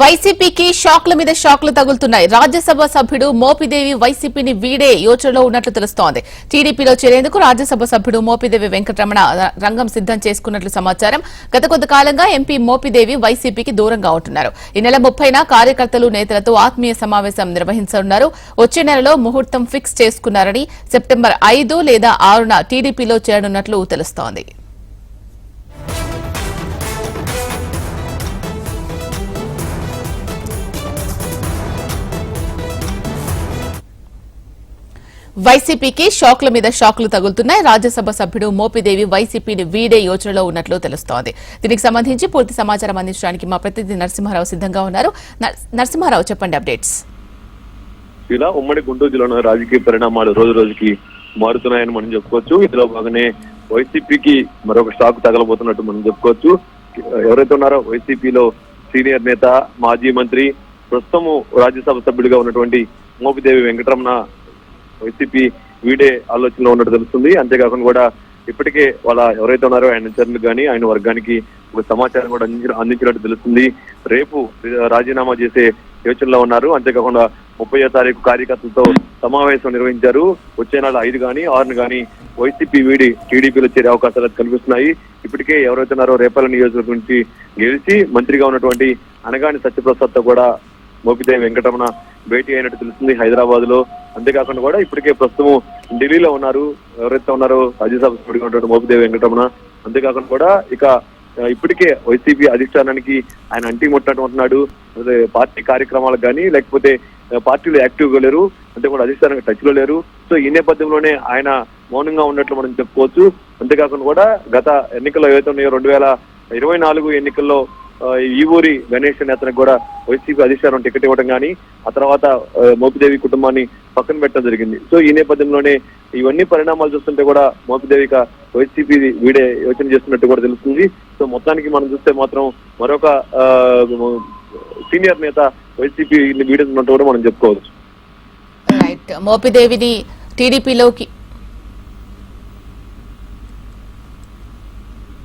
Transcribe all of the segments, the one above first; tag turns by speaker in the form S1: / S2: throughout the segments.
S1: వైసీపీకి షాక్ల మీద షాక్లు తగులుతున్నాయి. రాజ్యసభ సభ్యుడు మోపిదేవి వైసీపీని వీడే యోచనలో ఉన్నట్లు తెలుస్తోంది. టీడీపీలో చేరేందుకు రాజ్యసభ సభ్యుడు మోపిదేవి వెంకటరమణ రంగం సిద్దం చేసుకున్నట్లు సమాచారం. గత కొంతకాలంగా ఎంపీ మోపిదేవి వైసీపీకి దూరంగా ఉంటున్నారు. ఈ నెల ముప్పైన కార్యకర్తలు నేతలతో ఆత్మీయ సమావేశం నిర్వహించనున్నారు. వచ్చే నెలలో ముహూర్తం ఫిక్స్ చేసుకున్నారని సెప్టెంబర్ ఐదు లేదా ఆరున టీడీపీలో చేరనున్నట్లు తెలుస్తోంది. వైసీపీకి షాక్ల మీద షాక్లు తగులుతున్నాయి. రాజ్యసభ సభ్యుడు మోపిదేవి వైసీపీని వీడే యోచనలో ఉన్నట్లు తెలుస్తోంది. దీనికి సంబంధించి పూర్తి సమాచారం అందించడానికి మా ప్రతినిధి నరసింహారావు సిద్ధంగా ఉన్నారు. నర్- నరసింహారావు చెప్పండి అప్డేట్స్.
S2: ఇలా ఉమ్మడి గుంటూరు జిల్లాలో రాజకీయ పరిణామాలు రోజు రోజుకి మారుతున్నాయని మనం చెప్పుకోవచ్చు. ఇందులో భాగంగానే వైసీపీకి మరొక షాక్ తగలబోతున్నట్టు మనం చెప్పుకోవచ్చు. ఎవరైతే ఉన్నారో వైసీపీలో సీనియర్ నేత మాజీ మంత్రి ప్రస్తుతము రాజ్యసభ సభ్యుడిగా ఉన్నటువంటి మోపిదేవి వెంకటరమణ వైసీపీ వీడే ఆలోచనలో ఉన్నట్టు తెలుస్తుంది. అంతేకాకుండా కూడా ఇప్పటికే వాళ్ళ ఎవరైతే ఉన్నారో ఆయన చర్యలు కానీ ఆయన వర్గానికి ఒక సమాచారం కూడా అందించిన అందించినట్టు తెలుస్తుంది. రేపు రాజీనామా చేసే యోచనలో ఉన్నారు. అంతేకాకుండా ముప్పై తారీఖు కార్యకర్తలతో సమావేశం నిర్వహించారు. వచ్చే నెల ఐదు కానీ ఆరును కానీ వైసీపీ వీడి టీడీపీలో చేరే అవకాశాలు కనిపిస్తున్నాయి ఇప్పటికే ఎవరైతే ఉన్నారో రేపల నియోజకవర్గం నుంచి గెలిచి మంత్రిగా ఉన్నటువంటి అనగాని సత్యప్రసాద్తో కూడా మోపిదేవి వెంకటరమణ భేటీ అయినట్టు తెలుస్తుంది. హైదరాబాద్లో అంతేకాకుండా కూడా ఇప్పటికే ప్రస్తుతం ఢిల్లీలో ఉన్నారు. ఎవరైతే ఉన్నారో రాజ్యసభ సభ్యుడిగా ఉన్నటువంటి మోపిదేవి వెంకటరమణ. అంతేకాకుండా కూడా ఇక ఇప్పటికే వైసీపీ అధిష్టానానికి ఆయన అంటి ముట్టడం ఉంటున్నాడు పార్టీ కార్యక్రమాలకు కానీ లేకపోతే పార్టీలు పార్టీలో యాక్టివ్గా లేరు. అంటే కూడా అధిష్టానానికి టచ్లో లేరు. సో ఈ నేపథ్యంలోనే ఆయన మౌనంగా ఉన్నట్లు మనం చెప్పుకోవచ్చు. అంతేకాకుండా కూడా గత ఎన్నికల్లో ఏవైతే ఉన్నాయో రెండు వేల ఇరవై నాలుగు ఎన్నికల్లో ఈ ఊరి గణేష్ నేతనికి కూడా వైసీపీ అధిష్టానం టికెట్ ఇవ్వడం కానీ ఆ తర్వాత మోపిదేవి కుటుంబాన్ని పక్కన పెట్టడం జరిగింది. సో ఈ నేపథ్యంలోనే ఇవన్నీ పరిణామాలు చూస్తుంటే కూడా మోపిదేవిక వైసీపీ వీడే యోచన చేస్తున్నట్టు కూడా తెలుస్తుంది. సో మొత్తానికి మనం చూస్తే మాత్రం మరొక సీనియర్ నేత వైసీపీ వీడుతున్నట్టు కూడా మనం చెప్పుకోవచ్చు.
S1: రైట్ మోపిదేవిని టీడీపీలోకి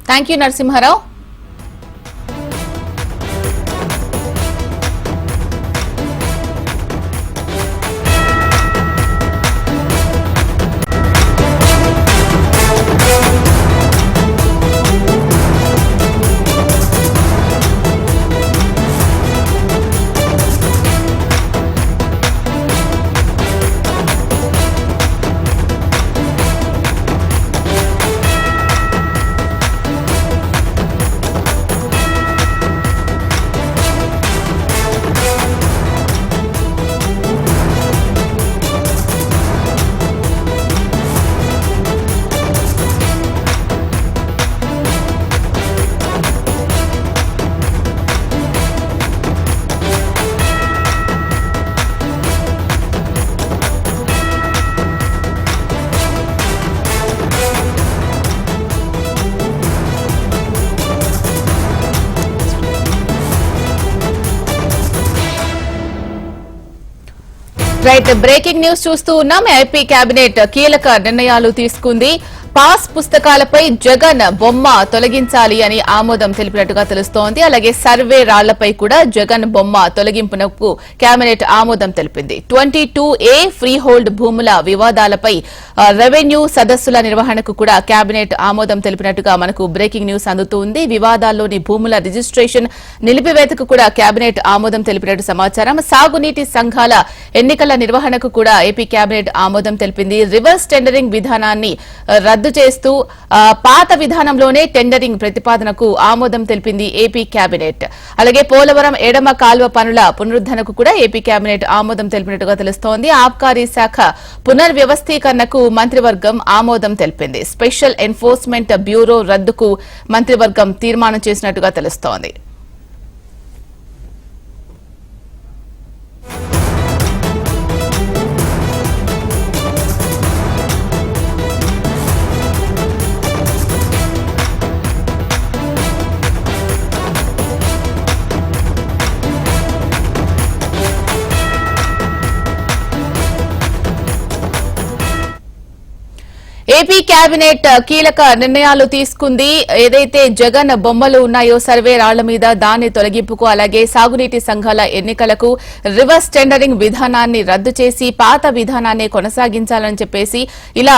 S1: thank you Narasimha Rao. Right breaking news చూస్తూ ఉన్నాం. ఏపీ కేబినెట్ కీలక నిర్ణయాలు తీసుకుంది. పాస్ పుస్తకాలపై జగన్ బొమ్మ తొలగించాలి అని ఆమోదం తెలిపినట్టుగా తెలుస్తోంది. అలాగే సర్వే రాళ్ళపై కూడా జగన్ బొమ్మ తొలగింపునకు కేబినెట్ ఆమోదం తెలిపింది. Twenty two A free hold భూముల వివాదాలపై రెవెన్యూ సదస్సుల నిర్వహణకు కూడా కేబినెట్ ఆమోదం తెలిపినట్టుగా మనకు బ్రేకింగ్ న్యూస్ అందుతుంది. వివాదాల్లోని భూముల రిజిస్ట్రేషన్ నిలిపివేతకు కూడా కేబినెట్ ఆమోదం తెలిపినట్టు సమాచారం. సాగునీటి సంఘాల ఎన్నికల నిర్వహణకు కూడా ఏపీ కేబినెట్ ఆమోదం తెలిపింది. రివర్స్ టెండరింగ్ విధానాన్ని రద్దు రద్దు చేస్తూ పాత విధానంలోనే టెండరింగ్ ప్రతిపాదనకు ఆమోదం తెలిపింది ఏపీ కేబినెట్ అలాగే పోలవరం ఎడమ కాల్వ పనుల పునరుద్దరణకు కూడా ఏపీ కేబినెట్ ఆమోదం తెలిపినట్టుగా తెలుస్తోంది. ఆబ్కారీ శాఖ పునర్వ్యవస్థీకరణకు మంత్రివర్గం ఆమోదం తెలిపింది. స్పెషల్ ఎన్ఫోర్స్మెంట్ బ్యూరో రద్దుకు మంత్రివర్గం తీర్మానం చేసినట్టుగా తెలుస్తోంది. ఏపీ కేబినెట్ కీలక నిర్ణయాలు తీసుకుంది. ఏదైతే జగన్ బొమ్మలు ఉన్నాయో సర్వే రాళ్ళ మీద దాని తొలగింపుకు అలాగే సాగునీటి సంఘాల ఎన్నికలకు రివర్స్ టెండరింగ్ విధానాన్ని రద్దు చేసి పాత విధానాన్ని కొనసాగించాలని చెప్పేసి ఇలా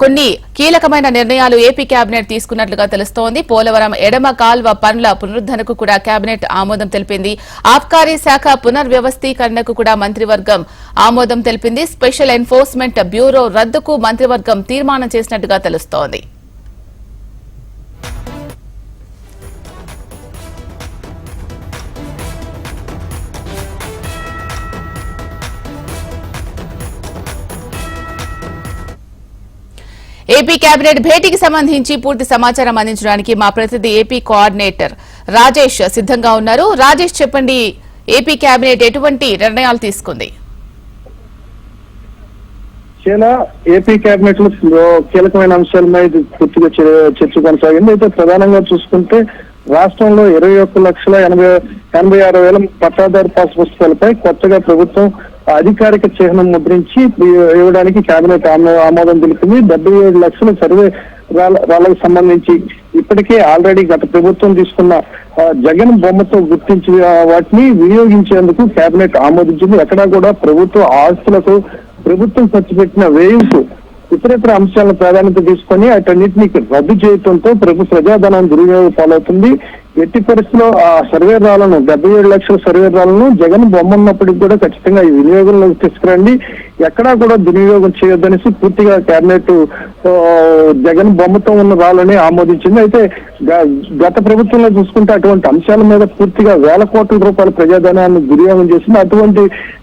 S1: కొన్ని కీలకమైన నిర్ణయాలు ఏపీ కేబినెట్ తీసుకున్నట్లుగా తెలుస్తోంది. పోలవరం ఎడమ కాల్వ పనుల పునరుద్దరణకు కూడా కేబినెట్ ఆమోదం తెలిపింది. ఆబ్కారీ శాఖ పునర్వ్యవస్థీకరణకు కూడా మంత్రివర్గం ఆమోదం తెలిపింది. స్పెషల్ ఎన్ఫోర్స్మెంట్ బ్యూరో రద్దుకు మంత్రివర్గం తీర్మానం చేసినట్టుగా తెలుస్తోంది. ఏపీ కేబినెట్ భేటీకి సంబంధించి పూర్తి సమాచారం అందించడానికి మా ప్రతినిధి ఏపీ కోఆర్డినేటర్ రాజేష్ సిద్ధంగా ఉన్నారు. రాజేష్ చెప్పండి ఏపీ కేబినెట్ ఎటువంటి నిర్ణయాలు తీసుకుంది?
S3: చాలా ఏపీ కేబినెట్లో కీలకమైన అంశాల మీద పూర్తిగా చర్చ కొనసాగింది. అయితే ప్రధానంగా చూసుకుంటే రాష్ట్రంలో ఇరవై ఒక్క లక్షల ఎనభై ఎనభై ఆరు వేల పట్టాదారు పాస్ పుస్తకాలపై కొత్తగా ప్రభుత్వం అధికారిక చిహ్నం ముద్రించి ఇవ్వడానికి కేబినెట్ ఆమోదం తెలిపింది. డెబ్బై ఏడు లక్షల సర్వే రాళ్ళ రాళ్ళకు సంబంధించి ఇప్పటికే ఆల్రెడీ గత ప్రభుత్వం తీసుకున్న జగన్ బొమ్మతో గుర్తించి వాటిని వినియోగించేందుకు కేబినెట్ ఆమోదించింది. ఎక్కడా కూడా ప్రభుత్వ ఆస్తులకు ప్రభుత్వం ఖర్చు పెట్టిన వ్యయంకు ఇతరితర అంశాలను ప్రాధాన్యత తీసుకొని వాటన్నిటిని రద్దు చేయడంతో ప్రభు ప్రజాధనాన్ని దుర్వినియోగం పాలవుతుంది. ఎట్టి పరిస్థితిలో ఆ సర్వే రాలను డెబ్బై ఏడు లక్షల సర్వే రాలను జగన్ బొమ్మన్నప్పటికి కూడా ఖచ్చితంగా ఈ వినియోగంలోకి తీసుకురండి. ఎక్కడా కూడా దుర్వినియోగం చేయొద్దనేసి పూర్తిగా కేబినెట్ జగన్ బొమ్మతో ఉన్న రాళ్ళని ఆమోదించింది. అయితే గ- గత ప్రభుత్వంలో చూసుకుంటే అటువంటి అంశాల మీద పూర్తిగా వేల కోట్ల రూపాయల ప్రజాధనాన్ని దుర్వినియోగం చేసింది. అటువంటి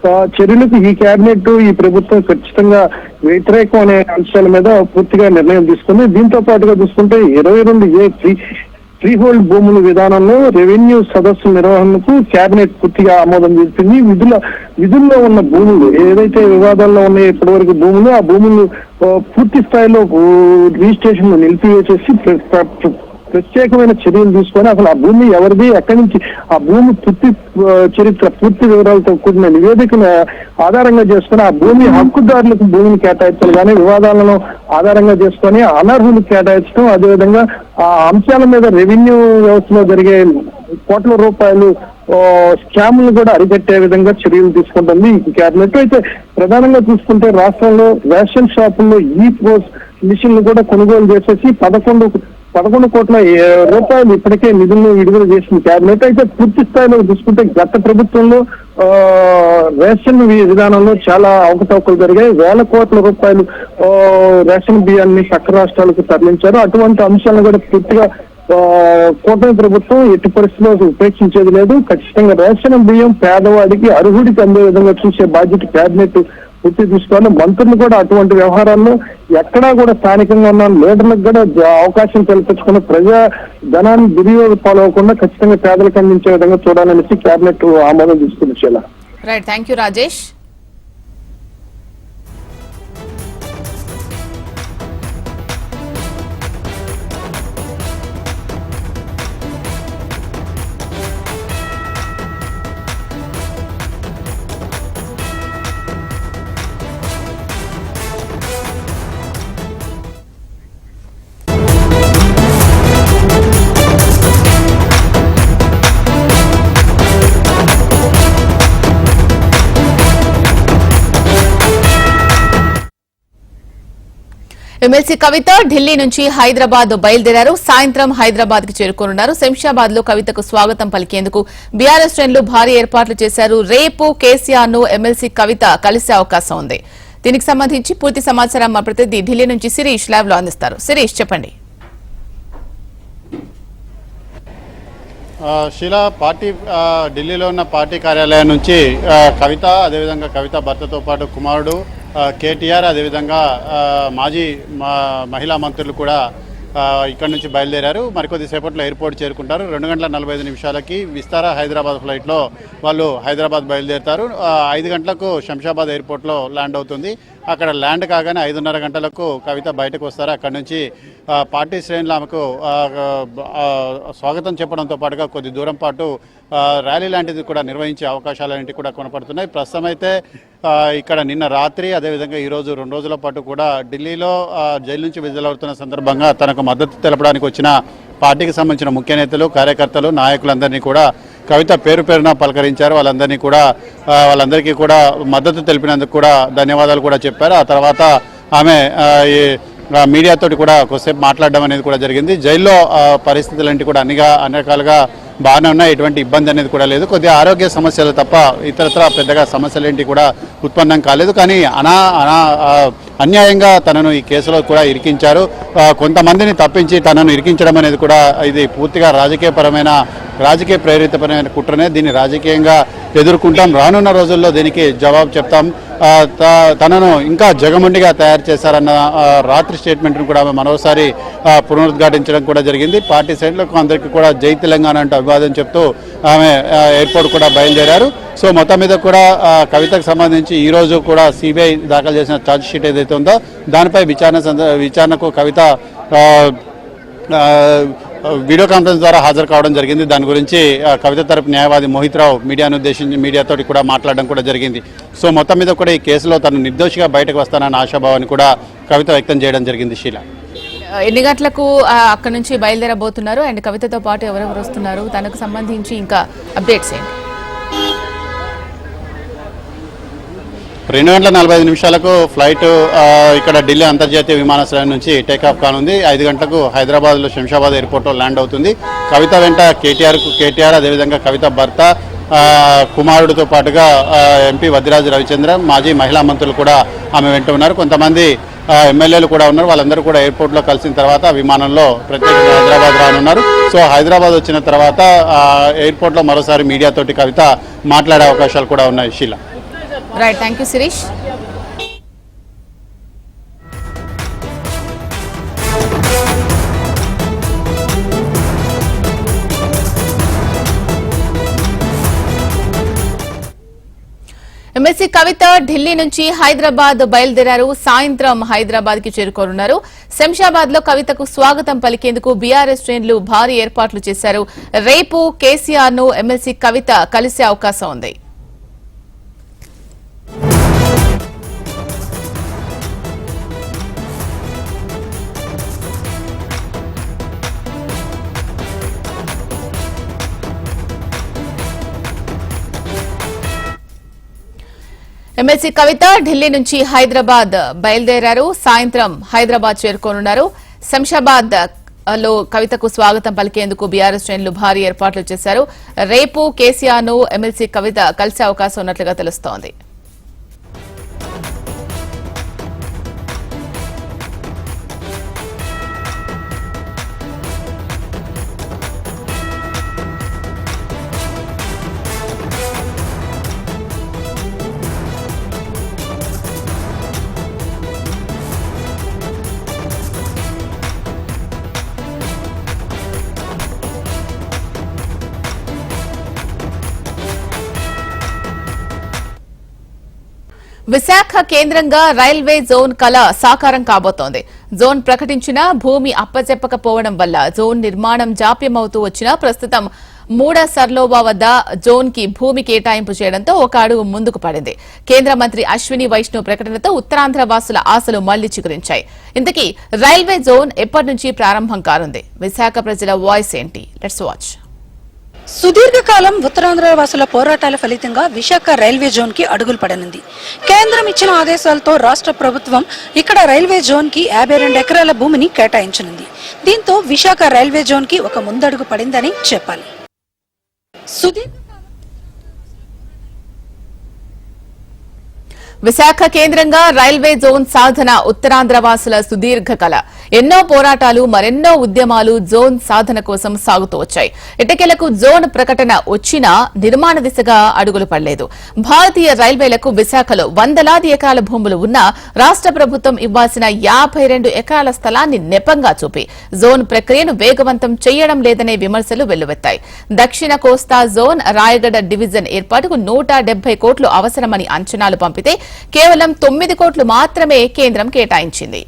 S3: చర్యలకు ఈ కేబినెట్ ఈ ప్రభుత్వం ఖచ్చితంగా వ్యతిరేకం అనే అంశాల మీద పూర్తిగా నిర్ణయం తీసుకుంది. దీంతో పాటుగా చూసుకుంటే ఇరవై రెండు ఏ ఫ్రీహోల్డ్ హోల్డ్ భూముల విధానంలో రెవెన్యూ సదస్సు నిర్వహణకు కేబినెట్ పూర్తిగా ఆమోదం చేసింది. విధుల విధుల్లో ఉన్న భూములు ఏదైతే వివాదాల్లో ఉన్నాయో ఇప్పటివరకు భూములు ఆ భూములు పూర్తి స్థాయిలో రిజిస్ట్రేషన్ నిలిపివేసేసి ప్రత్యేకమైన చర్యలు తీసుకొని అసలు ఆ భూమి ఎవరిది ఎక్కడి నుంచి ఆ భూమి పూర్తి చరిత్ర పూర్తి వివరాలతో కూడిన నివేదికను ఆధారంగా చేసుకుని ఆ భూమి హక్కుదారులకు భూమిని కేటాయించాలి కానీ వివాదాలను ఆధారంగా చేసుకొని అనర్హులు కేటాయించడం అదేవిధంగా ఆ అంశాల మీద రెవెన్యూ వ్యవస్థలో జరిగే కోట్ల రూపాయలు స్కామ్లు స్కాములు కూడా అరికట్టే విధంగా చర్యలు తీసుకుంటుంది క్యాబినెట్. అయితే ప్రధానంగా చూసుకుంటే రాష్ట్రంలో రేషన్ షాపుల్లో ఈ పోస్ మిషన్లు కూడా కొనుగోలు చేసేసి పదకొండు పదకొండు కోట్ల రూపాయలు ఇప్పటికే నిధులను విడుదల చేసిన క్యాబినెట్. అయితే పూర్తి స్థాయిలో చూసుకుంటే గత ప్రభుత్వంలో ఆ, రేషన్ విధానంలో చాలా అవకతవకలు జరిగాయి. వేల కోట్ల రూపాయలు ఆ, రేషన్ బియ్యాన్ని పక్క రాష్ట్రాలకు తరలించారు. అటువంటి అంశాలను కూడా పూర్తిగా ఆ, కూటమి ప్రభుత్వం ఎట్టి పరిస్థితిలో ఉపేక్షించేది లేదు. ఖచ్చితంగా రేషన్ బియ్యం పేదవాడికి అర్హుడికి అందే విధంగా చూసే బాధ్యత కేబినెట్ పూర్తి తీసుకోవాలి మంత్రులు కూడా అటువంటి వ్యవహారాల్లో ఎక్కడా కూడా స్థానికంగా ఉన్న లీడర్లకు కూడా అవకాశం కల్పించుకున్న ప్రజా ధనాన్ని దుర్యోగ పాలవకుండా ఖచ్చితంగా పేదలకు అందించే విధంగా చూడాలనేసి కేబినెట్ ఆమోదం తీసుకుని
S1: right thank you Rajesh MLC Kavitha Delhi నుంచి హైదరాబాద్ బయలుదేరారు. సాయంత్రం హైదరాబాద్కి చేరుకోనున్నారు. శంషాబాద్లో కవితకు స్వాగతం పలికేందుకు బీఆర్ఎస్ శ్రేణులు భారీ ఏర్పాట్లు చేశారు. రేపు కేసీఆర్ను ఎమ్మెల్సీ కవిత కలిసే అవకాశం ఉంది. దీనికి సంబంధించి పూర్తి సమాచారం మా ప్రతినిధి ఢిల్లీ నుంచి శిరీష్ ల్యాబ్లో అందిస్తారు. శిరీష్ చెప్పండి.
S4: శిలా పార్టీ ఢిల్లీలో ఉన్న పార్టీ కార్యాలయం నుంచి కవిత అదేవిధంగా కవిత భర్తతో పాటు కుమారుడు కేటీఆర్ అదేవిధంగా మాజీ మా మహిళా మంత్రులు కూడా ఇక్కడ నుంచి బయలుదేరారు. మరికొద్ది సేపట్లో ఎయిర్పోర్ట్ చేరుకుంటారు. రెండు గంటల నలభై ఐదు నిమిషాలకి విస్తారా హైదరాబాద్ ఫ్లైట్లో వాళ్ళు హైదరాబాద్ బయలుదేరుతారు. ఐదు గంటలకు శంషాబాద్ ఎయిర్పోర్ట్లో ల్యాండ్ అవుతుంది. అక్కడ ల్యాండ్ కాగానే ఐదున్నర గంటలకు కవిత బయటకు వస్తారు. అక్కడ నుంచి పార్టీ శ్రేణులు ఆమెకు స్వాగతం చెప్పడంతో పాటుగా కొద్ది దూరం పాటు ర్యాలీ లాంటిది కూడా నిర్వహించే అవకాశాలు అనేవి కూడా కొనపడుతున్నాయి. ప్రస్తుతం అయితే ఇక్కడ నిన్న రాత్రి అదేవిధంగా ఈరోజు రెండు రోజుల పాటు కూడా ఢిల్లీలో జైలు నుంచి విడుదలవుతున్న సందర్భంగా తనకు మద్దతు తెలపడానికి వచ్చిన పార్టీకి సంబంధించిన ముఖ్య నేతలు కార్యకర్తలు నాయకులందరినీ కూడా కవిత పేరు పేరున పలకరించారు. వాళ్ళందరినీ కూడా వాళ్ళందరికీ కూడా మద్దతు తెలిపినందుకు కూడా ధన్యవాదాలు కూడా చెప్పారు. ఆ తర్వాత ఆమె ఈ మీడియాతోటి కూడా కొద్దిసేపు మాట్లాడడం అనేది కూడా జరిగింది. జైల్లో పరిస్థితులు అంటే కూడా అన్నిగా అన్ని రకాలుగా బాగానే ఉన్నాయి ఎటువంటి ఇబ్బంది అనేది కూడా లేదు. కొద్దిగా ఆరోగ్య సమస్యలు తప్ప ఇతరత్ర పెద్దగా సమస్యలు ఏంటి కూడా ఉత్పన్నం కాలేదు. కానీ అనా అనా అన్యాయంగా తనను ఈ కేసులో కూడా ఇరికించారు. కొంతమందిని తప్పించి తనను ఇరికించడం అనేది కూడా ఇది పూర్తిగా రాజకీయపరమైన రాజకీయ ప్రేరితపరమైన కుట్రనే. దీన్ని రాజకీయంగా ఎదుర్కొంటాం. రానున్న రోజుల్లో దీనికి జవాబు చెప్తాం. త- తనను ఇంకా జగముండిగా తయారు చేశారన్న రాత్రి స్టేట్మెంట్ను కూడా ఆమె మరోసారి పునరుద్ఘాటించడం కూడా జరిగింది. పార్టీ శ్రేణులకు అందరికీ కూడా జై తెలంగాణ అంటూ అభివాదం చెప్తూ ఆమె ఎయిర్పోర్ట్ కూడా బయలుదేరారు. సో మొత్తం మీద కూడా కవితకు సంబంధించి ఈరోజు కూడా సిబిఐ దాఖలు చేసిన ఛార్జ్ షీట్ ఏదైతే ఉందో దానిపై విచారణ విచారణకు కవిత వీడియో కాన్ఫరెన్స్ ద్వారా హాజరు కావడం జరిగింది. దాని గురించి కవిత తరపు న్యాయవాది మోహిత్ రావు మీడియాను ఉద్దేశించి మీడియాతోటి కూడా మాట్లాడడం కూడా జరిగింది. సో మొత్తం మీద కూడా ఈ కేసులో తను నిర్దోషిగా బయటకు వస్తానన్న ఆశాభావాన్ని కూడా కవిత వ్యక్తం చేయడం జరిగింది శీల.
S1: ఎన్ని గంటలకు అక్కడ అక్కడి నుంచి బయలుదేరబోతున్నారు? అండ్ కవితతో పాటు ఎవరెవరు వస్తున్నారు? తనకు సంబంధించి ఇంకా అప్డేట్స్ ఏంటి?
S4: రెండు గంటల నలభై ఐదు నిమిషాలకు ఫ్లైట్ ఇక్కడ ఢిల్లీ అంతర్జాతీయ విమానాశ్రయం నుంచి టేకాఫ్ కానుంది. ఐదు గంటలకు హైదరాబాద్లో శంషాబాద్ ఎయిర్పోర్ట్లో ల్యాండ్ అవుతుంది. కవిత వెంట కేటీఆర్ కేటీఆర్ అదేవిధంగా కవిత భర్త కుమారుడితో పాటుగా ఎంపీ వద్దిరాజు రవిచంద్ర మాజీ మహిళా మంత్రులు కూడా ఆమె వెంట ఉన్నారు. కొంతమంది ఎమ్మెల్యేలు కూడా ఉన్నారు. వాళ్ళందరూ కూడా ఎయిర్పోర్ట్లో కలిసిన తర్వాత విమానంలో ప్రత్యేకంగా హైదరాబాద్ రానున్నారు. సో హైదరాబాద్ వచ్చిన తర్వాత ఎయిర్పోర్ట్లో మరోసారి మీడియాతోటి కవిత మాట్లాడే అవకాశాలు కూడా ఉన్నాయి Sheela.
S1: Right thank you Sirish MLC Kavitha Delhi నుంచి హైదరాబాద్ బయలుదేరారు. సాయంత్రం హైదరాబాద్కి చేరుకోనున్నారు. శంషాబాద్లో కవితకు స్వాగతం పలికేందుకు బీఆర్ఎస్ శ్రేణులు భారీ ఏర్పాట్లు చేశారు. రేపు కేసీఆర్ను ఎమ్మెల్సీ కవిత కలిసే అవకాశం ఉంది. ఎమ్మెల్సీ కవిత ఢిల్లీ నుంచి హైదరాబాద్ బయలుదేరారు. సాయంత్రం హైదరాబాద్ చేరుకోనున్నారు. శంషాబాద్లో కవితకు స్వాగతం పలికేందుకు బీఆర్ఎస్ శ్రేణులు భారీ ఏర్పాట్లు చేశారు. రేపు కేసీఆర్ను ఎమ్మెల్సీ కవిత కలిసే అవకాశం ఉన్నట్లుగా తెలుస్తోంది. విశాఖ కేంద్రంగా రైల్వే జోన్ కళ సాకారం కాబోతోంది. జోన్ ప్రకటించిన భూమి అప్పచెప్పకపోవడం వల్ల జోన్ నిర్మాణం జాప్యమవుతూ వచ్చినా ప్రస్తుతం మూడ సర్లోవా వద్ద జోన్కి భూమి కేటాయింపు చేయడంతో ఒక అడుగు ముందుకు పడింది. కేంద్ర మంత్రి అశ్విని వైష్ణవ్ ప్రకటనతో ఉత్తరాంధ్ర వాసుల ఆశలు మళ్ళీ చిగురించాయి. ఇంతకీ రైల్వే జోన్ ఎప్పటి నుంచి ప్రారంభం కానుంది? విశాఖ ప్రజల వాయిస్ ఏంటి? లెట్స్ వాచ్
S5: సుదీర్ఘకాలం ఉత్తరాంధ్ర వాసుల పోరాటాల ఫలితంగా విశాఖ రైల్వే జోన్కి అడుగులు పడనుంది. కేంద్రం ఇచ్చిన ఆదేశాలతో రాష్ట్ర ప్రభుత్వం ఇక్కడ రైల్వే జోన్కి యాభై రెండు ఎకరాల భూమిని కేటాయించనుంది. దీంతో విశాఖ రైల్వే జోన్కి ఒక ముందడుగు పడిందని చెప్పాలి. సుదీర్ఘ
S1: విశాఖ కేంద్రంగా రైల్వే జోన్ సాధన ఉత్తరాంధ్ర వాసుల సుదీర్ఘ కళ ఎన్నో పోరాటాలు మరెన్నో ఉద్యమాలు జోన్ సాధన కోసం సాగుతూ వచ్చాయి. ఇటకెలకు జోన్ ప్రకటన వచ్చినా నిర్మాణ దిశగా అడుగులు పడలేదు. భారతీయ రైల్వేలకు విశాఖలో వందలాది ఎకరాల భూములు ఉన్నా రాష్ట్ర ప్రభుత్వం ఇవ్వాల్సిన యాభై రెండు ఎకరాల స్థలాన్ని నెపంగా చూపి జోన్ ప్రక్రియను వేగవంతం చేయడం లేదనే విమర్శలు వెల్లువెత్తాయి. దక్షిణ కోస్తా జోన్ రాయగడ డివిజన్ ఏర్పాటుకు నూట కోట్లు అవసరమని అంచనాలు పంపితే కేవలం తొమ్మిది కోట్లు మాత్రమే కేంద్రం కేటాయించింది.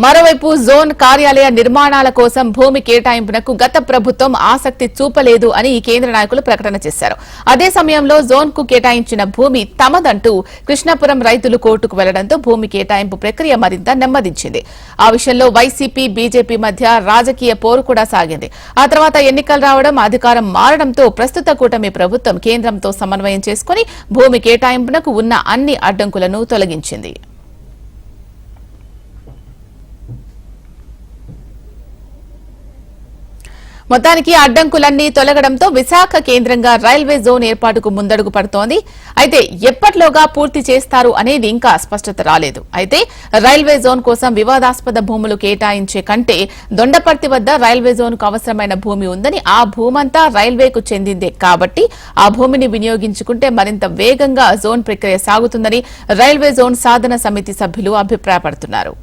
S1: మరోవైపు జోన్ కార్యాలయ నిర్మాణాల కోసం భూమి కేటాయింపునకు గత ప్రభుత్వం ఆసక్తి చూపలేదు అని ఈ కేంద్ర నాయకులు ప్రకటన చేశారు. అదే సమయంలో జోన్కు కేటాయించిన భూమి తమదంటూ కృష్ణాపురం రైతులు కోర్టుకు వెళ్ళడంతో భూమి కేటాయింపు ప్రక్రియ మరింత నెమ్మదించింది. ఆ విషయంలో వైసీపీ బీజేపీ మధ్య రాజకీయ పోరు కూడా సాగింది. ఆ తర్వాత ఎన్నికలు రావడం అధికారం మారడంతో ప్రస్తుత కూటమి ప్రభుత్వం కేంద్రంతో సమన్వయం చేసుకుని భూమి కేటాయింపునకు ఉన్న అన్ని అడ్డంకులను తొలగించింది. మొత్తానికి అడ్డంకులన్నీ తొలగడంతో విశాఖ కేంద్రంగా రైల్వే జోన్ ఏర్పాటుకు ముందడుగు పడుతోంది. అయితే ఎప్పట్లోగా పూర్తి చేస్తారు అనేది ఇంకా స్పష్టత రాలేదు. అయితే రైల్వే జోన్ కోసం వివాదాస్పద భూములు కేటాయించే కంటే దొండపర్తి వద్ద రైల్వే జోన్కు అవసరమైన భూమి ఉందని ఆ భూమంతా రైల్వేకు చెందిందే కాబట్టి ఆ భూమిని వినియోగించుకుంటే మరింత వేగంగా జోన్ ప్రక్రియ సాగుతుందని రైల్వే జోన్ సాధన సమితి సభ్యులు అభిప్రాయపడుతున్నారు.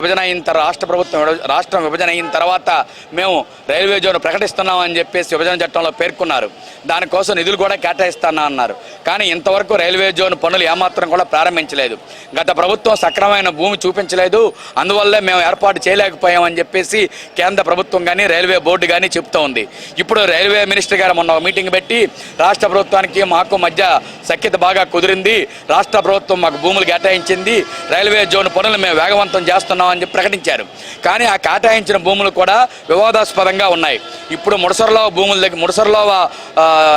S6: విభజన అయిన తర్వాత రాష్ట్ర ప్రభుత్వం రాష్ట్రం విభజన అయిన తర్వాత మేము రైల్వే జోన్ ప్రకటిస్తున్నామని చెప్పేసి విభజన చట్టంలో పేర్కొన్నారు. దానికోసం నిధులు కూడా కేటాయిస్తానా అన్నారు. కానీ ఇంతవరకు రైల్వే జోన్ పనులు ఏమాత్రం కూడా ప్రారంభించలేదు. గత ప్రభుత్వం సక్రమమైన భూమి చూపించలేదు. అందువల్లే మేము ఏర్పాటు చేయలేకపోయామని చెప్పేసి కేంద్ర ప్రభుత్వం కానీ రైల్వే బోర్డు కానీ చెప్తూ ఉంది. ఇప్పుడు రైల్వే మినిస్టర్ గారు మొన్న ఒక మీటింగ్ పెట్టి రాష్ట్ర ప్రభుత్వానికి మాకు మధ్య సఖ్యత బాగా కుదిరింది. రాష్ట్ర ప్రభుత్వం మాకు భూములు కేటాయించింది. రైల్వే జోన్ పనులు మేము వేగవంతం చేస్తున్నాం అని చెప్పి ప్రకటించారు. కానీ ఆ కేటాయించిన భూములు కూడా వివాదాస్పదంగా ఉన్నాయి. ఇప్పుడు ముడసరలో భూముల దగ్గర ముడసరలో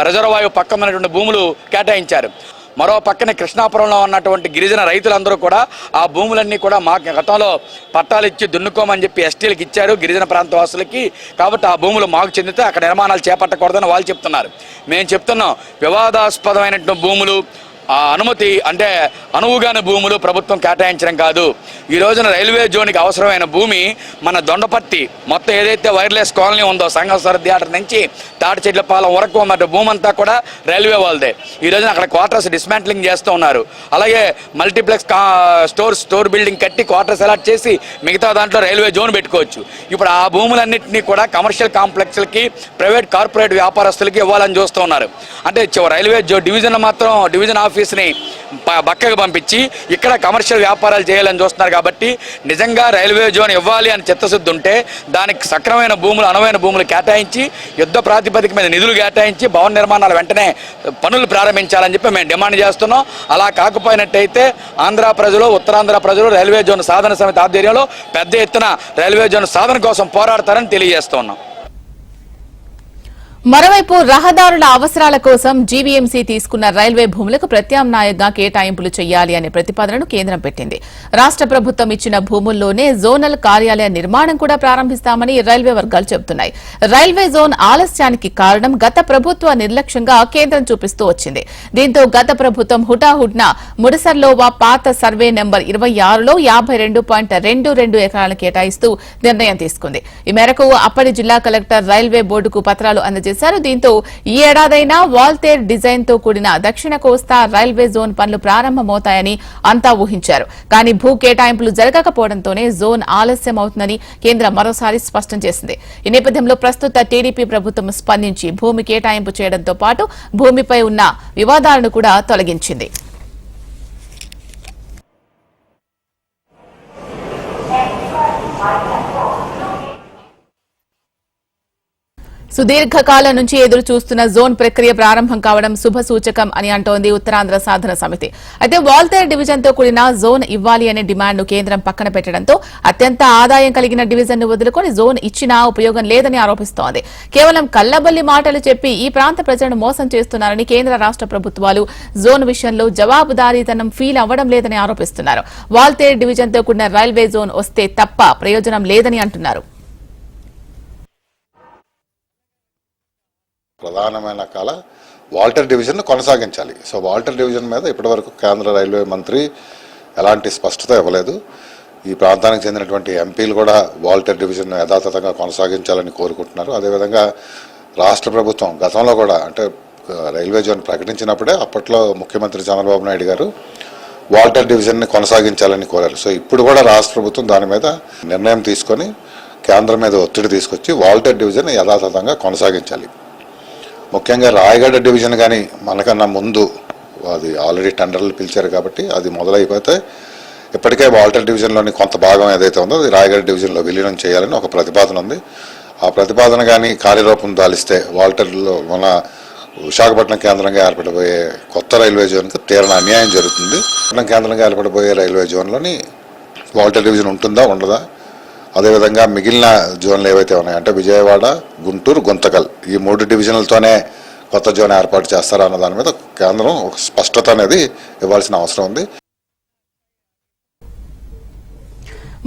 S6: రిజర్వాయు పక్కమైనటువంటి భూములు కేటాయించారు. మరో పక్కన కృష్ణాపురంలో ఉన్నటువంటి గిరిజన రైతులందరూ కూడా ఆ భూములన్నీ కూడా మా గతంలో పట్టాలు ఇచ్చి దున్నుకోమని చెప్పి ఎస్టీలకు ఇచ్చారు గిరిజన ప్రాంత వాసులకి. కాబట్టి ఆ భూములు మాకు చెందితే అక్కడ నిర్మాణాలు చేపట్టకూడదని వాళ్ళు చెప్తున్నారు. మేము చెప్తున్నాం వివాదాస్పదమైనటువంటి భూములు ఆ అనుమతి అంటే అనువుగాని భూములు ప్రభుత్వం కేటాయించడం కాదు. ఈ రోజున రైల్వే జోన్కి అవసరమైన భూమి మన దొండపత్తి మొత్తం ఏదైతే వైర్లెస్ కాలనీ ఉందో సంఘసర థియేటర్ నుంచి తాటిచెట్లపాలెం వరకు ఉన్నట్టు భూమి అంతా కూడా రైల్వే వాళ్ళదే. ఈ రోజున అక్కడ క్వార్టర్స్ డిస్మాంట్లింగ్ చేస్తూ ఉన్నారు. అలాగే మల్టీప్లెక్స్ స్టోర్ స్టోర్ బిల్డింగ్ కట్టి క్వార్టర్స్ అలాట్ చేసి మిగతా దాంట్లో రైల్వే జోన్ పెట్టుకోవచ్చు. ఇప్పుడు ఆ భూములన్నింటినీ కూడా కమర్షియల్ కాంప్లెక్స్లకి ప్రైవేట్ కార్పొరేట్ వ్యాపారస్తులకి ఇవ్వాలని చూస్తూ ఉన్నారు. అంటే రైల్వే జో డివిజన్ మాత్రం డివిజన్ ఆఫీస్ ఆఫీస్ని పక్కకు పంపించి ఇక్కడ కమర్షియల్ వ్యాపారాలు చేయాలని చూస్తున్నారు కాబట్టి నిజంగా రైల్వే జోన్ ఇవ్వాలి అని చిత్తశుద్ధి ఉంటే దానికి సక్రమైన భూములు అనువైన భూములు కేటాయించి యుద్ధ ప్రాతిపదిక మీద నిధులు కేటాయించి భవన నిర్మాణాలు వెంటనే పనులు ప్రారంభించాలని చెప్పి మేము డిమాండ్ చేస్తున్నాం. అలా కాకపోయినట్టయితే ఆంధ్ర ప్రజలు ఉత్తరాంధ్ర ప్రజలు రైల్వే జోన్ సాధన సమితి ఆధ్వర్యంలో పెద్ద ఎత్తున రైల్వే జోన్ సాధన కోసం పోరాడతారని తెలియజేస్తున్నాం
S1: మరోవైపు రహదారుల అవసరాల కోసం జీవీఎంసీ తీసుకున్న రైల్వే భూములకు ప్రత్యామ్నాయంగా కేటాయింపులు చేయాలి అనే ప్రతిపాదనను కేంద్రం పెట్టింది. రాష్ట్ర ప్రభుత్వం ఇచ్చిన భూముల్లోనే జోనల్ కార్యాలయ నిర్మాణం కూడా ప్రారంభిస్తామని రైల్వే వర్గాలు చెబుతున్నాయి. రైల్వే జోన్ ఆలస్యానికి కారణం గత ప్రభుత్వ నిర్లక్ష్యంగా కేంద్రం చూపిస్తూ వచ్చింది. దీంతో గత ప్రభుత్వం హుటాహుడ్న ముడసర్లోవా పాత సర్వే నెంబర్ ఇరవై ఆరులో యాభై రెండు పాయింట్ రెండు రెండు ఎకరాలను కేటాయిస్తూ నిర్ణయం తీసుకుంది. ఈ మేరకు అప్పటి జిల్లా కలెక్టర్ రైల్వే బోర్డుకు పత్రాలు అందజేశారు దీంతో ఈ ఏడాదైనా వాల్తేర్ డిజైన్తో కూడిన దక్షిణ కోస్తా రైల్వే జోన్ పనులు ప్రారంభమవుతాయని అంతా ఊహించారు. కానీ భూ కేటాయింపులు జరగకపోవడంతోనే జోన్ ఆలస్యం అవుతుందని కేంద్రం మరోసారి స్పష్టం చేసింది. ఈ నేపథ్యంలో ప్రస్తుత టీడీపీ ప్రభుత్వం స్పందించి భూమి కేటాయింపు చేయడంతో పాటు భూమిపై ఉన్న వివాదాలను కూడా తొలగించింది. సుదీర్ఘకాలం నుంచి ఎదురు చూస్తున్న జోన్ ప్రక్రియ ప్రారంభం కావడం శుభ సూచకం అని అంటోంది ఉత్తరాంధ్ర సాధన సమితి. అయితే వాల్తేర్ డివిజన్తో కూడిన జోన్ ఇవ్వాలి అనే డిమాండ్ను కేంద్రం పక్కన పెట్టడంతో అత్యంత ఆదాయం కలిగిన డివిజన్ను వదులుకొని జోన్ ఇచ్చినా ఉపయోగం లేదని ఆరోపిస్తోంది. కేవలం కల్లబల్లి మాటలు చెప్పి ఈ ప్రాంత ప్రజలను మోసం చేస్తున్నారని కేంద్ర రాష్ట్ర ప్రభుత్వాలు జోన్ విషయంలో జవాబుదారీతనం ఫీల్ అవ్వడం లేదని ఆరోపిస్తున్నారు. వాల్తేర్ డివిజన్తో కూడిన రైల్వే జోన్ వస్తే తప్ప ప్రయోజనం లేదని అంటున్నారు.
S7: ప్రధానమైన కళ వాల్టర్ డివిజన్ కొనసాగించాలి. సో వాల్టర్ డివిజన్ మీద ఇప్పటివరకు కేంద్ర రైల్వే మంత్రి ఎలాంటి స్పష్టత ఇవ్వలేదు. ఈ ప్రాంతానికి చెందినటువంటి ఎంపీలు కూడా వాల్టర్ డివిజన్ యథాతథంగా కొనసాగించాలని కోరుకుంటున్నారు. అదేవిధంగా రాష్ట్ర ప్రభుత్వం గతంలో కూడా అంటే రైల్వే జోన్ ప్రకటించినప్పుడే అప్పట్లో ముఖ్యమంత్రి చంద్రబాబు నాయుడు గారు వాల్టర్ డివిజన్ని కొనసాగించాలని కోరారు. సో ఇప్పుడు కూడా రాష్ట్ర ప్రభుత్వం దాని మీద నిర్ణయం తీసుకొని కేంద్రం మీద ఒత్తిడి తీసుకొచ్చి వాల్టర్ డివిజన్ యథాతథంగా కొనసాగించాలి. ముఖ్యంగా రాయగడ డివిజన్ కానీ మనకన్నా ముందు అది ఆల్రెడీ టెండర్లు పిలిచారు కాబట్టి అది మొదలైపోతే ఇప్పటికే వాల్టర్ డివిజన్లోని కొంత భాగం ఏదైతే ఉందో అది రాయగడ డివిజన్లో విలీనం చేయాలని ఒక ప్రతిపాదన ఉంది. ఆ ప్రతిపాదన కానీ కార్యరూపం దాలిస్తే వాల్టర్లో మన విశాఖపట్నం కేంద్రంగా ఏర్పడబోయే కొత్త రైల్వే జోన్కి తీరని అన్యాయం జరుగుతుంది. విశాఖపట్నం కేంద్రంగా ఏర్పడబోయే రైల్వే జోన్లోని వాల్టర్ డివిజన్ ఉంటుందా ఉండదా? అదేవిధంగా మిగిలిన జోన్లు ఏవైతే ఉన్నాయంటే విజయవాడ గుంటూరు గుంతకల్ ఈ మూడు డివిజన్లతోనే కొత్త జోన్ ఏర్పాటు చేస్తారా అన్న దాని మీద కేంద్రం ఒక స్పష్టత అనేది ఇవ్వాల్సిన అవసరం ఉంది.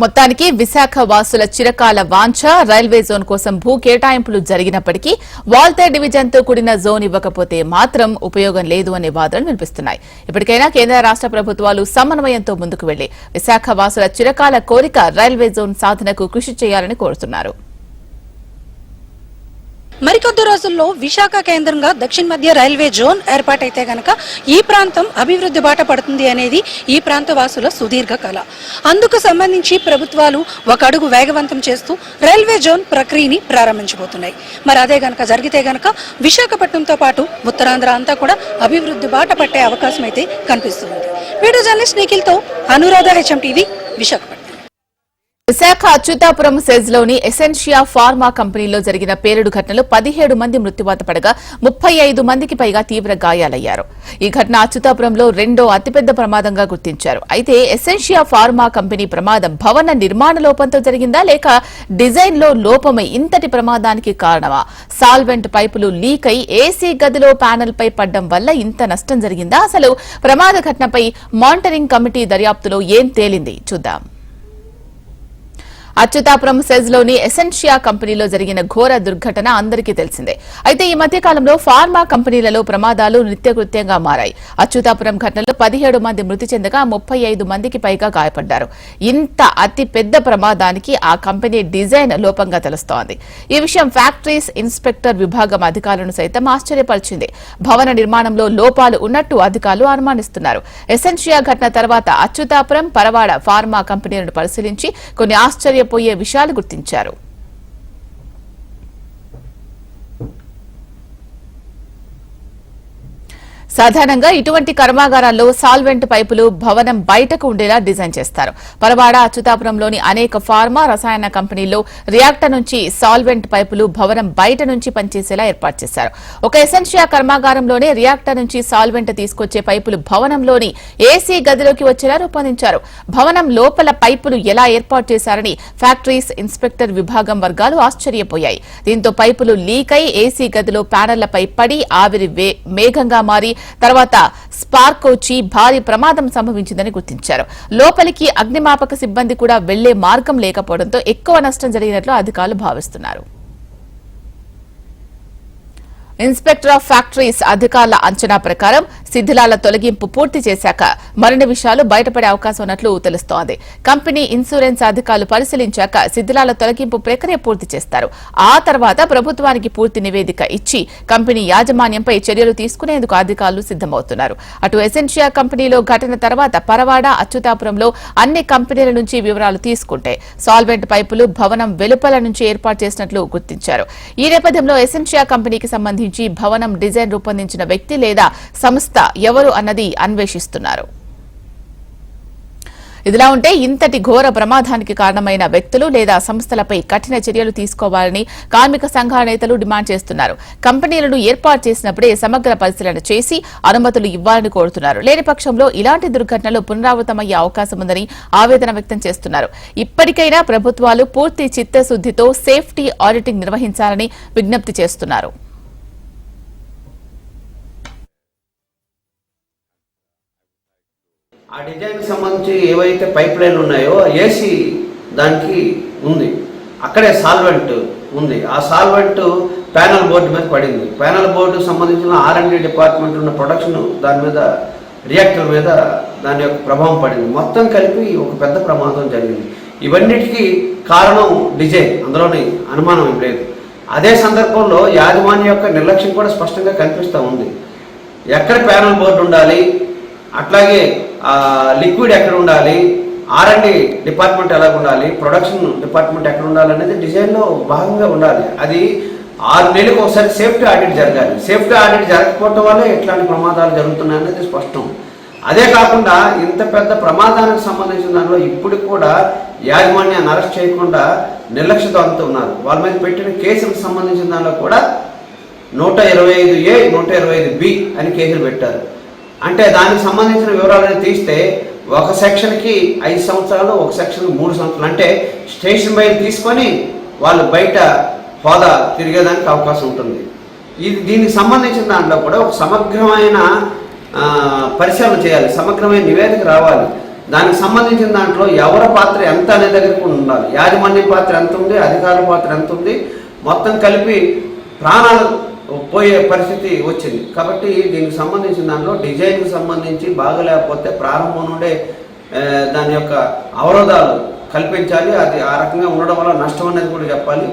S1: మొత్తానికి విశాఖ వాసుల చిరకాల వాంఛ రైల్వే జోన్ కోసం భూ కేటాయింపులు జరిగినప్పటికీ వాల్తే డివిజన్తో కూడిన జోన్ ఇవ్వకపోతే మాత్రం ఉపయోగం లేదు అనే వాదనలు వినిపిస్తున్నాయి. ఇప్పటికైనా కేంద్ర రాష్ట్ర ప్రభుత్వాలు సమన్వయంతో ముందుకు వెళ్ళి విశాఖ వాసుల చిరకాల కోరిక రైల్వే జోన్ సాధనకు కృషి చేయాలని కోరుతున్నారు.
S5: మరికొద్ది రోజుల్లో విశాఖ కేంద్రంగా దక్షిణ మధ్య రైల్వే జోన్ ఏర్పాటైతే గనక ఈ ప్రాంతం అభివృద్ధి బాట పడుతుంది అనేది ఈ ప్రాంత వాసుల సుదీర్ఘ కళ అందుకు సంబంధించి ప్రభుత్వాలు ఒక అడుగు వేగవంతం చేస్తూ రైల్వే జోన్ ప్రక్రియని ప్రారంభించబోతున్నాయి. మరి అదే గనక జరిగితే గనక విశాఖపట్నంతో పాటు ఉత్తరాంధ్ర అంతా కూడా అభివృద్ధి బాట పట్టే అవకాశం అయితే కనిపిస్తుంది. వీడియో జర్నలిస్ట్ నిఖిల్తో అనురాధ హెచ్ఎం టీవీ విశాఖపట్నం.
S1: విశాఖ అచ్యుతాపురం సెజ్లోని ఎసెన్షియా ఫార్మా కంపెనీలో జరిగిన పేలుడు ఘటనలో పదిహేడు మంది మృత్యువాత పడగా ముప్పై ఐదు మందికి పైగా తీవ్ర గాయాలయ్యారు. ఈ ఘటన అచ్యుతాపురంలో రెండో అతిపెద్ద ప్రమాదంగా గుర్తించారు. అయితే ఎసెన్షియా ఫార్మా కంపెనీ ప్రమాదం భవన నిర్మాణ లోపంతో జరిగిందా లేక డిజైన్లో లోపమై ఇంతటి ప్రమాదానికి కారణమా? సాల్వెంట్ పైపులు లీక్ అయి ఏసీ గదిలో ప్యానెల్ పై పడ్డం వల్ల ఇంత నష్టం జరిగిందా? అసలు ప్రమాద ఘటనపై మానిటరింగ్ కమిటీ దర్యాప్తులో ఏం తేలింది? చూద్దాం. అచ్యుతాపురం సెజ్లోని ఎసెన్షియా కంపెనీలో జరిగిన ఘోర దుర్ఘటన అందరికీ తెలిసిందే. అయితే ఈ మధ్య కాలంలో ఫార్మా కంపెనీలలో ప్రమాదాలు నిత్యకృత్యంగా మారాయి. అచ్యుతాపురం ఘటనలో పదిహేడు మంది మృతి చెందగా ముప్పై ఐదు మందికి పైగా గాయపడ్డారు. ఇంత అతి పెద్ద ప్రమాదానికి ఆ కంపెనీ డిజైన్ లోపంగా తెలుస్తోంది. ఈ విషయం ఫ్యాక్టరీస్ ఇన్స్పెక్టర్ విభాగం అధికారులను సైతం ఆశ్చర్యపరిచింది. భవన నిర్మాణంలో లోపాలు ఉన్నట్టు అధికారులు అనుమానిస్తున్నారు. ఎసెన్షియా ఘటన తర్వాత అచ్యుతాపురం పరవాడ ఫార్మా కంపెనీలను పరిశీలించి కొన్ని ఆశ్చర్యపోయే విషయాలు గుర్తించారు. సాధారణంగా ఇటువంటి కర్మాగారాల్లో సాల్వెంట్ పైపులు భవనం బయటకు ఉండేలా డిజైన్ చేస్తారు. పరవాడ అచ్యుతాపురంలోని అనేక ఫార్మా రసాయన కంపెనీల్లో రియాక్టర్ నుంచి సాల్వెంట్ పైపులు భవనం బయట నుంచి పనిచేసేలా ఏర్పాటు చేశారు. ఒక ఎసెన్షియా కర్మాగారంలోనే రియాక్టర్ నుంచి సాల్వెంట్ తీసుకొచ్చే పైపులు భవనంలోని ఏసీ గదిలోకి వచ్చేలా రూపొందించారు. భవనం లోపల పైపులు ఎలా ఏర్పాటు చేశారని ఫ్యాక్టరీస్ ఇన్స్పెక్టర్ విభాగం వర్గాలు ఆశ్చర్యపోయాయి. దీంతో పైపులు లీక్ అయి ఏసీ గదిలో ప్యానెళ్ళపై పడి ఆవిరి వే- మేఘంగా మారి తర్వాత స్పార్క్ వచ్చి భారీ ప్రమాదం సంభవించిందని గుర్తించారు. లోపలికి అగ్నిమాపక సిబ్బంది కూడా వెళ్ళే మార్గం లేకపోవడంతో ఎక్కువ నష్టం జరిగినట్లు అధికారులు భావిస్తున్నారు. ఇన్స్పెక్టర్ ఆఫ్ ఫ్యాక్టరీస్ అధికారుల అంచనా ప్రకారం శిథిలాల తొలగింపు పూర్తి చేశాక మరిన్ని విషయాలు బయటపడే అవకాశం ఉన్నట్లు తెలుస్తోంది. కంపెనీ ఇన్సూరెన్స్ అధికారులు పరిశీలించాక శిథిలాల తొలగింపు ప్రక్రియ పూర్తి చేస్తారు. ఆ తర్వాత ప్రభుత్వానికి పూర్తి నివేదిక ఇచ్చి కంపెనీ యాజమాన్యంపై చర్యలు తీసుకునేందుకు అధికారులు సిద్దమవుతున్నారు అటు ఎసెన్షియా కంపెనీలో ఘటన తర్వాత పరవాడ అచ్యుతాపురంలో అన్ని కంపెనీల నుంచి వివరాలు తీసుకుంటే సాల్వెంట్ పైపులు భవనం వెలుపల నుంచి ఏర్పాటు చేసినట్లు గుర్తించారు. ఈ నేపథ్యంలో ఎసెన్షియా కంపెనీకి సంబంధించి భవనం డిజైన్ రూపొందించిన వ్యక్తి లేదా సంస్థ ఎవరు అన్నది అన్వేషిస్తున్నారు. ఇదిలా ఉంటే ఇంతటి ఘోర ప్రమాదానికి కారణమైన వ్యక్తులు లేదా సంస్థలపై కఠిన చర్యలు తీసుకోవాలని కార్మిక సంఘాల నేతలు డిమాండ్ చేస్తున్నారు. కంపెనీలను ఏర్పాటు చేసినప్పుడే సమగ్ర పరిశీలన చేసి అనుమతులు ఇవ్వాలని కోరుతున్నారు. లేని పక్షంలో ఇలాంటి దుర్ఘటనలు పునరావృతమయ్యే అవకాశం ఉందని ఆవేదన వ్యక్తం చేస్తున్నారు. ఇప్పటికైనా ప్రభుత్వాలు పూర్తి చిత్తశుద్దితో సేఫ్టీ ఆడిటింగ్ నిర్వహించాలని విజ్ఞప్తి చేస్తున్నారు.
S8: ఆ డిజైన్కి సంబంధించి ఏవైతే పైప్ లైన్లు ఉన్నాయో ఏసీ దానికి ఉంది. అక్కడే సాల్వెంట్ ఉంది. ఆ సాల్వెంట్ ప్యానల్ బోర్డు మీద పడింది. ప్యానల్ బోర్డు సంబంధించిన ఆర్ఎండి డిపార్ట్మెంట్ ఉన్న ప్రొడక్షన్ దాని మీద రియాక్టర్ మీద దాని యొక్క ప్రభావం పడింది. మొత్తం కలిపి ఒక పెద్ద ప్రమాదం జరిగింది. ఇవన్నిటికీ కారణం డిజైన్ అందులోని అనుమానం ఏం లేదు. అదే సందర్భంలో యాజమాన్యం యొక్క నిర్లక్ష్యం కూడా స్పష్టంగా కనిపిస్తూ ఉంది. ఎక్కడ ప్యానల్ బోర్డు ఉండాలి? అట్లాగే లిక్విడ్ ఎక్కడ ఉండాలి? ఆర్ అండ్ డిపార్ట్మెంట్ ఎలా ఉండాలి? ప్రొడక్షన్ డిపార్ట్మెంట్ ఎక్కడ ఉండాలి అనేది డిజైన్లో భాగంగా ఉండాలి. అది ఆరు నెలలకు ఒకసారి సేఫ్టీ ఆడిట్ జరగాలి. సేఫ్టీ ఆడిట్ జరగకపోవటం వల్ల ఇట్లాంటి ప్రమాదాలు జరుగుతున్నాయి అనేది స్పష్టం. అదే కాకుండా ఇంత పెద్ద ప్రమాదానికి సంబంధించిన దానిలో ఇప్పుడు కూడా యాజమాన్యాన్ని అరెస్ట్ చేయకుండా నిర్లక్ష్యతో ఉన్నారు. వాళ్ళ మీద పెట్టిన కేసులకు సంబంధించిన దానిలో కూడా నూట ఇరవై ఐదు ఏ నూట ఇరవై ఐదు బి అని కేసులు పెట్టారు. అంటే దానికి సంబంధించిన వివరాలను తీస్తే ఒక సెక్షన్కి ఐదు సంవత్సరాలు ఒక సెక్షన్కి మూడు సంవత్సరాలు. అంటే స్టేషన్ బయట తీసుకొని వాళ్ళు బయట హోదా తిరిగేదానికి అవకాశం ఉంటుంది. ఇది దీనికి సంబంధించిన దాంట్లో కూడా ఒక సమగ్రమైన పరిశీలన చేయాలి. సమగ్రమైన నివేదిక రావాలి. దానికి సంబంధించిన దాంట్లో ఎవరి పాత్ర ఎంత అనే దగ్గరకు ఉండాలి. యాజమాన్య పాత్ర ఎంత ఉంది? అధికారుల పాత్ర ఎంత ఉంది? మొత్తం కలిపి ప్రాణాలు పోయే పరిస్థితి వచ్చింది. కాబట్టి దీనికి సంబంధించిన దానిలో డిజైన్కి సంబంధించి బాగలేకపోతే ప్రారంభం నుండే దాని యొక్క అవరోధాలు కల్పించాలి. అది ఆ రకంగా ఉండడం వల్ల నష్టం అనేది కూడా చెప్పాలి.